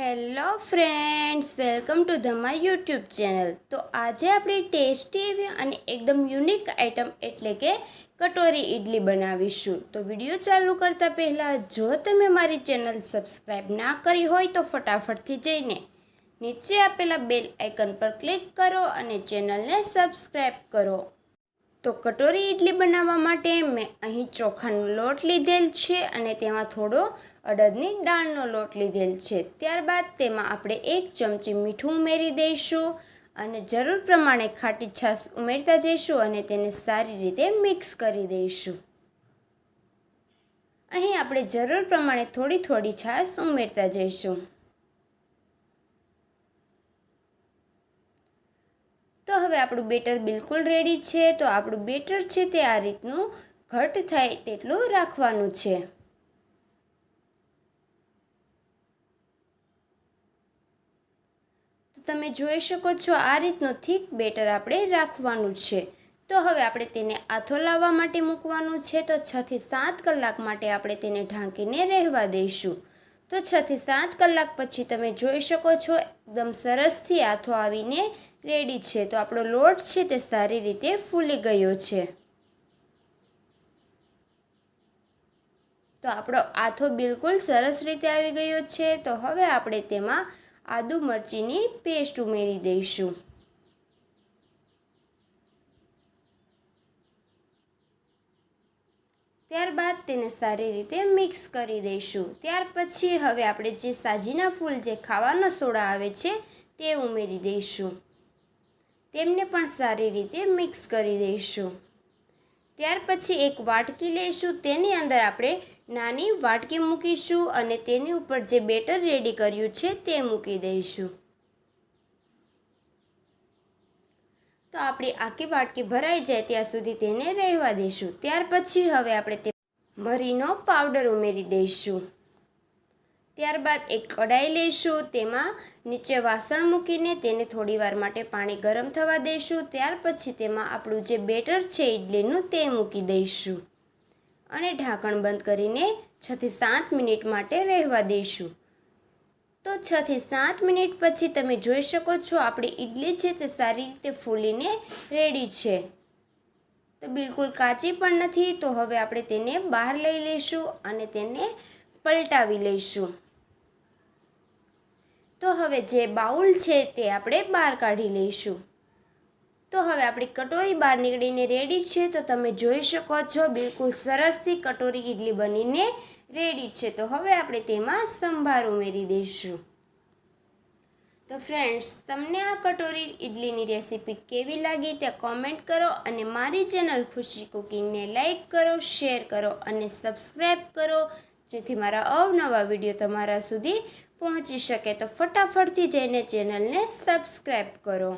Hello friends, welcome to the my YouTube channel. તો આજે આપણે ટેસ્ટી એવી અને એકદમ યુનિક આઇટમ એટલે કે કટોરી ઇડલી બનાવીશું. તો વીડિયો ચાલુ કરતાં પહેલાં જો તમે મારી ચેનલ સબસ્ક્રાઈબ ના કરી હોય તો ફટાફટથી જઈને નીચે આપેલા બેલ આઇકન પર ક્લિક કરો અને ચેનલને સબસ્ક્રાઈબ કરો. તો કટોરી ઇડલી બનાવવા માટે મેં અહીં ચોખાનો લોટ લીધેલ છે અને તેમાં થોડો અડદની દાળનો લોટ લીધેલ છે. ત્યારબાદ તેમાં આપણે એક ચમચી મીઠું ઉમેરી દઈશું અને જરૂર પ્રમાણે ખાટી છાશ ઉમેરતા જઈશું અને તેને સારી રીતે મિક્સ કરી દઈશું. અહીં આપણે જરૂર પ્રમાણે થોડી થોડી છાશ ઉમેરતા જઈશું. તો હવે આપણું બેટર બિલકુલ રેડી છે. તો આપણું બેટર છે તે આ રીતનું ઘટ થાય તેટલું રાખવાનું છે. તો તમે જોઈ શકો છો આ રીતનું થીક બેટર આપણે રાખવાનું છે. તો હવે આપણે તેને આથો લાવવા માટે મૂકવાનું છે. તો છથી સાત કલાક માટે આપણે તેને ઢાંકીને રહેવા દઈશું. તો છથી સાત કલાક પછી તમે જોઈ શકો છો, એકદમ સરસથી આથો આવીને રેડી છે. તો આપણો લોટ છે તે સારી રીતે ફૂલી ગયો છે. તો આપણો આથો બિલકુલ સરસ રીતે આવી ગયો છે. તો હવે આપણે તેમાં આદુ મરચીની પેસ્ટ ઉમેરી દઈશું. ત્યારબાદ તેને સારી રીતે મિક્સ કરી દઈશું. ત્યાર પછી હવે આપણે જે સાજીના ફૂલ જે ખાવાનો સોડા આવે છે, તે ઉમેરી દઈશું. તેમને પણ સારી રીતે મિક્સ કરી દઈશું. ત્યાર પછી એક વાટકી લઈશું. તેની અંદર આપણે નાની વાટકી મૂકીશું અને તેની ઉપર જે બેટર રેડી કર્યું છે, તે મૂકી દઈશું. તો આપણી આખી વાટકી ભરાઈ જાય ત્યાં સુધી તેને રહેવા દઈશું ત્યાર પછી હવે આપણે તે મરીનો પાવડર ઉમેરી દઈશું. ત્યારબાદ એક કડાઈ લઈશું, તેમાં નીચે વાસણ મૂકીને તેને થોડીવાર માટે પાણી ગરમ થવા દઈશું ત્યાર પછી તેમાં આપણું જે બેટર છે ઇડલીનું તે મૂકી દઈશું. અને ઢાંકણ બંધ કરીને છથી સાત મિનિટ માટે રહેવા દઈશું તો છથી સાત મિનિટ પછી તમે જોઈ શકો છો આપણી ઇડલી છે તે સારી રીતે ફૂલીને રેડી છે. તો બિલકુલ કાચી પણ નથી, તો હવે આપણે તેને બહાર લઈ લઈશું અને તેને પલટાવી લઈશું. તો હવે જે બાઉલ છે તે આપણે બહાર કાઢી લઈશું. તો હવે આપણી કટોરી બહાર નીકળીને રેડી છે, તો તમે જોઈ શકો છો, બિલકુલ સરસથી કટોરી ઇડલી બનીને રેડી છે. તો હવે આપણે તેમાં સંભાર ઉમેરી દઈશું. તો ફ્રેન્ડ્સ તમને આ કટોરી ઇડલીની રેસીપી કેવી લાગી તે કોમેન્ટ કરો અને મારી ચેનલ ખુશી કુકિંગને લાઈક કરો શેર કરો અને સબસ્ક્રાઈબ કરો, જેથી મારા અવનવા વીડિયો તમારા સુધી પહોંચી શકે. તો ફટાફટથી જઈને ચેનલને સબસ્ક્રાઈબ કરો.